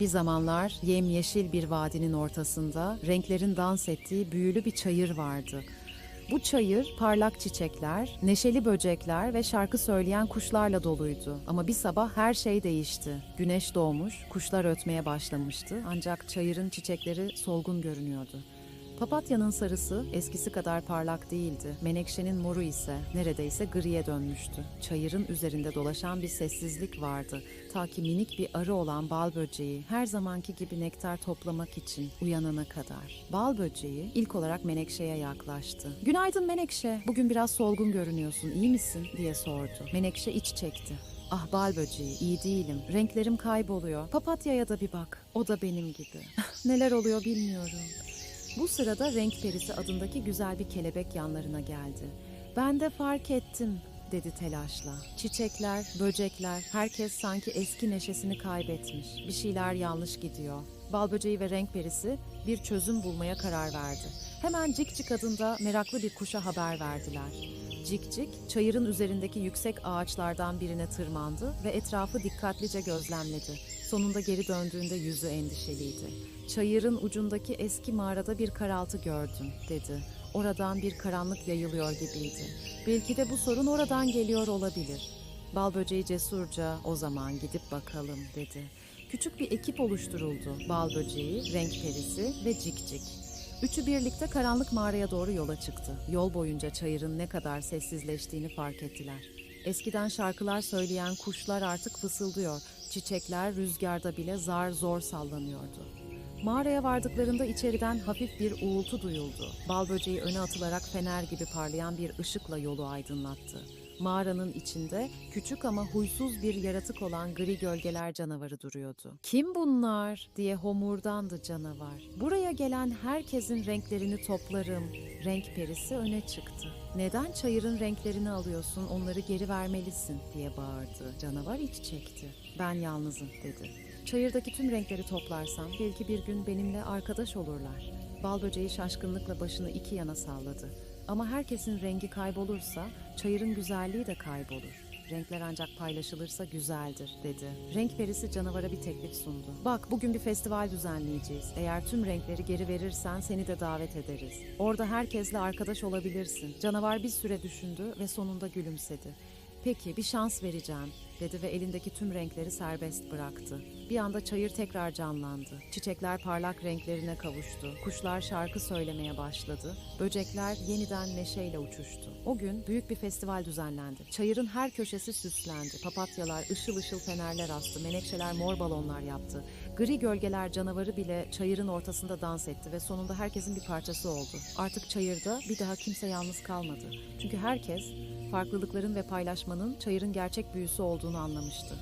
Bir zamanlar yemyeşil bir vadinin ortasında renklerin dans ettiği büyülü bir çayır vardı. Bu çayır parlak çiçekler, neşeli böcekler ve şarkı söyleyen kuşlarla doluydu. Ama bir sabah her şey değişti. Güneş doğmuş, kuşlar ötmeye başlamıştı ancak çayırın çiçekleri solgun görünüyordu. Papatyanın sarısı eskisi kadar parlak değildi. Menekşenin moru ise neredeyse griye dönmüştü. Çayırın üzerinde dolaşan bir sessizlik vardı. Ta ki minik bir arı olan bal böceği her zamanki gibi nektar toplamak için uyanana kadar. Bal böceği ilk olarak Menekşe'ye yaklaştı. Günaydın Menekşe, bugün biraz solgun görünüyorsun, iyi misin? diye sordu. Menekşe iç çekti. Ah bal böceği, iyi değilim. Renklerim kayboluyor. Papatyaya da bir bak. O da benim gibi. Neler oluyor bilmiyorum. Bu sırada renk perisi adındaki güzel bir kelebek yanlarına geldi. Ben de fark ettim dedi telaşla. Çiçekler, böcekler, herkes sanki eski neşesini kaybetmiş. Bir şeyler yanlış gidiyor. Bal böceği ve renk perisi bir çözüm bulmaya karar verdi. Hemen Cikcik adında meraklı bir kuşa haber verdiler. Cikcik, çayırın üzerindeki yüksek ağaçlardan birine tırmandı ve etrafı dikkatlice gözlemledi. Sonunda geri döndüğünde yüzü endişeliydi. Çayırın ucundaki eski mağarada bir karaltı gördüm, dedi. Oradan bir karanlık yayılıyor gibiydi. Belki de bu sorun oradan geliyor olabilir. Bal böceği cesurca o zaman gidip bakalım dedi. Küçük bir ekip oluşturuldu. Bal böceği, renk perisi ve cikcik. Üçü birlikte karanlık mağaraya doğru yola çıktı. Yol boyunca çayırın ne kadar sessizleştiğini fark ettiler. Eskiden şarkılar söyleyen kuşlar artık fısıldıyor. Çiçekler rüzgarda bile zar zor sallanıyordu. Mağaraya vardıklarında içeriden hafif bir uğultu duyuldu. Bal böceği öne atılarak fener gibi parlayan bir ışıkla yolu aydınlattı. Mağaranın içinde küçük ama huysuz bir yaratık olan gri gölgeler canavarı duruyordu. Kim bunlar diye homurdandı canavar. Buraya gelen herkesin renklerini toplarım. Renk perisi öne çıktı. Neden çayırın renklerini alıyorsun onları geri vermelisin diye bağırdı. Canavar iç çekti. Ben yalnızım dedi. Çayırdaki tüm renkleri toplarsam belki bir gün benimle arkadaş olurlar. Bal böceği şaşkınlıkla başını iki yana salladı. Ama herkesin rengi kaybolursa çayırın güzelliği de kaybolur. Renkler ancak paylaşılırsa güzeldir dedi. Renk perisi canavara bir teklif sundu. Bak bugün bir festival düzenleyeceğiz. Eğer tüm renkleri geri verirsen seni de davet ederiz. Orada herkesle arkadaş olabilirsin. Canavar bir süre düşündü ve sonunda gülümsedi. Peki bir şans vereceğim dedi ve elindeki tüm renkleri serbest bıraktı. Bir anda çayır tekrar canlandı. Çiçekler parlak renklerine kavuştu. Kuşlar şarkı söylemeye başladı. Böcekler yeniden neşeyle uçuştu. O gün büyük bir festival düzenlendi. Çayırın her köşesi süslendi. Papatyalar ışıl ışıl fenerler astı. Menekşeler mor balonlar yaptı. Gri gölgeler canavarı bile çayırın ortasında dans etti ve sonunda herkesin bir parçası oldu. Artık çayırda bir daha kimse yalnız kalmadı. Çünkü herkes farklılıkların ve paylaşmanın çayırın gerçek büyüsü olduğunu anlamıştı.